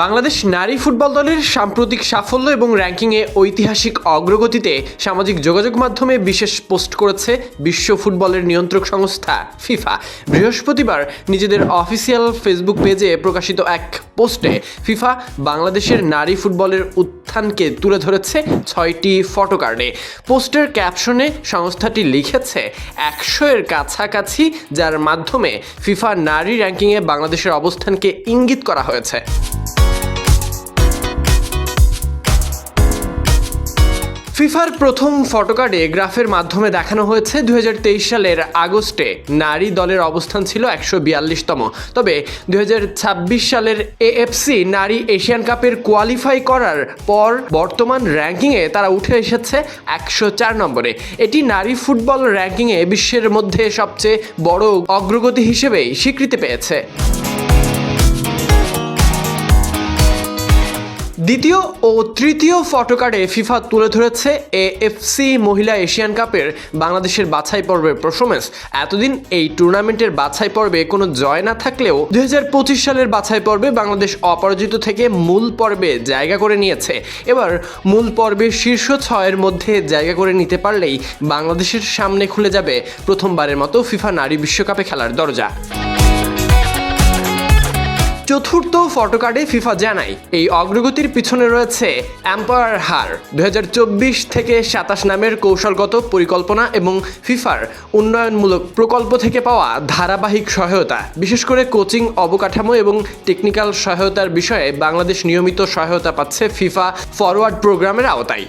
বাংলাদেশ নারী ফুটবল দলের সাম্প্রতিক সাফল্য এবং র্যাঙ্কিংয়ে ঐতিহাসিক অগ্রগতিতে সামাজিক যোগাযোগ মাধ্যমে বিশেষ পোস্ট করেছে বিশ্ব ফুটবলের নিয়ন্ত্রক সংস্থা ফিফা। বৃহস্পতিবার নিজেদের অফিসিয়াল ফেসবুক পেজে প্রকাশিত এক পোস্টে ফিফা বাংলাদেশের নারী ফুটবলের উত্থানকে তুলে ধরেছে ছয়টি ফটোকার্ডে। পোস্টের ক্যাপশনে সংস্থাটি লিখেছে, একশো এর কাছাকাছি যার মাধ্যমে ফিফা নারী র্যাঙ্কিংয়ে বাংলাদেশের অবস্থানকে ইঙ্গিত করা হয়েছে। ফিফার প্রথম ফটোকার্ডে গ্রাফের মাধ্যমে দেখানো হয়েছে দু হাজার তেইশ সালের আগস্টে নারী দলের অবস্থান ছিল একশো বিয়াল্লিশতম। তবে দু হাজার ছাব্বিশ সালের এএফসি নারী এশিয়ান কাপের কোয়ালিফাই করার পর বর্তমান র্যাঙ্কিংয়ে তারা উঠে এসেছে একশো চার নম্বরে। এটি নারী ফুটবল র্যাঙ্কিংয়ে বিশ্বের মধ্যে সবচেয়ে বড় অগ্রগতি হিসেবেই স্বীকৃতি পেয়েছে। দ্বিতীয় ও তৃতীয় ফটোকার্ডে ফিফা তুলে ধরেছে এএফসি মহিলা এশিয়ান কাপের বাংলাদেশের বাছাই পর্বের পারফরমেন্স এতদিন এই টুর্নামেন্টের বাছাই পর্বে কোনো জয় না থাকলেও দু হাজার পঁচিশ সালের বাছাই পর্বে বাংলাদেশ অপরাজিত থেকে মূল পর্বে জায়গা করে নিয়েছে। এবার মূল পর্বে শীর্ষ ছয়ের মধ্যে জায়গা করে নিতে পারলেই বাংলাদেশের সামনে খুলে যাবে প্রথমবারের মতো ফিফা নারী বিশ্বকাপে খেলার দরজা। চতুর্থ ফটোকার্ডে ফিফা জানায় এই অগ্রগতির পিছনে রয়েছে অ্যাম্পায়ার হার। দু হাজার চব্বিশ থেকে সাতাশ নামের কৌশলগত পরিকল্পনা এবং ফিফার উন্নয়নমূলক প্রকল্প থেকে পাওয়া ধারাবাহিক সহায়তা। বিশেষ করে কোচিং অবকাঠামো এবং টেকনিক্যাল সহায়তার বিষয়ে বাংলাদেশ নিয়মিত সহায়তা পাচ্ছে ফিফা ফরওয়ার্ড প্রোগ্রামের আওতায়।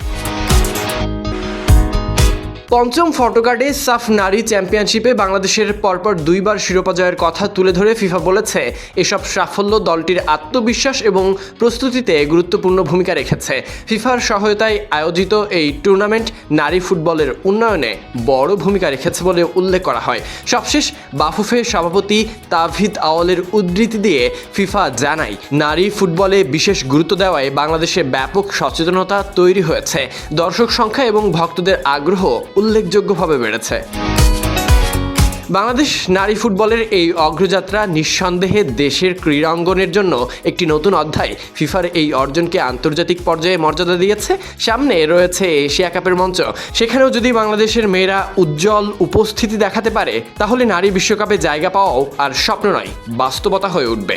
পঞ্চম ফটোকার্ডে সাফ নারী চ্যাম্পিয়নশিপে বাংলাদেশের পরপর দুইবার শিরোপা জয়ের কথা তুলে ধরে ফিফা বলেছে, এসব সাফল্য দলটির আত্মবিশ্বাস এবং প্রস্তুতিতে গুরুত্বপূর্ণ ভূমিকা রেখেছে। ফিফার সহায়তায় আয়োজিত এই টুর্নামেন্ট নারী ফুটবলের উন্নয়নে বড় ভূমিকা রেখেছে বলে উল্লেখ করা হয়। সবশেষ, বাফুফে সভাপতি তাভিদ আওয়ালের উদ্ধৃতি দিয়ে ফিফা জানায়, নারী ফুটবলে বিশেষ গুরুত্ব দেওয়ায় বাংলাদেশে ব্যাপক সচেতনতা তৈরি হয়েছে। দর্শক সংখ্যা এবং ভক্তদের আগ্রহ উল্লেখযোগ্যভাবে বেড়েছে। বাংলাদেশ নারী ফুটবলের এই অগ্রযাত্রা নিঃসন্দেহে দেশের ক্রীড়াঙ্গনের জন্য একটি নতুন অধ্যায়। ফিফার এই অর্জনকে আন্তর্জাতিক পর্যায়ে মর্যাদা দিয়েছে। সামনে রয়েছে এশিয়া কাপের মঞ্চ। সেখানেও যদি বাংলাদেশের মেয়েরা উজ্জ্বল উপস্থিতি দেখাতে পারে, তাহলে নারী বিশ্বকাপে জায়গা পাওয়াও আর স্বপ্ন নয়, বাস্তবতা হয়ে উঠবে।